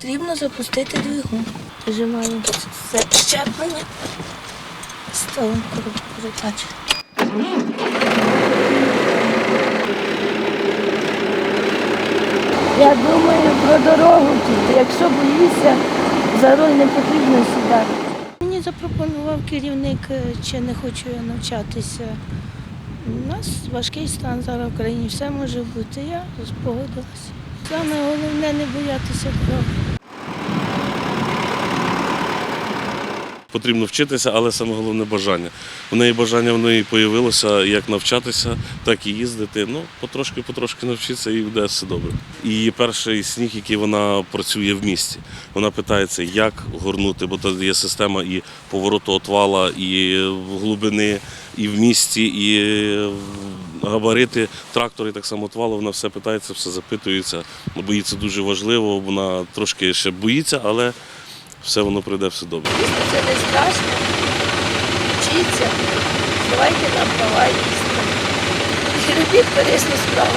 Потрібно запустити двигун. Нажимаємо щеплення. Ставимо коробку передач. Я думаю про дорогу тут. Якщо боїшся, за руль не потрібно сідати. Мені запропонував керівник, е, чи не хочу я навчатися. У нас важкий стан зараз в країні, все може бути. Я погодилася. Саме головне не боятися дороги. Потрібно вчитися, але саме головне бажання. У неї бажання в неї появилося як навчатися, так і їздити. Ну, потрошки-потрошки навчитися і буде все добре. І перший сніг, який вона працює в місті. Вона питається, як горнути, бо тут є система і повороту отвала, і глибини, і в місті, і габарити, трактори, так само отвалу. Вона все питається, все запитується. Бо їй це дуже важливо. Вона трошки ще боїться, але все воно прийде все добре. Це не страшно. Вчіться, давайте нам права їсти. І корисну справу.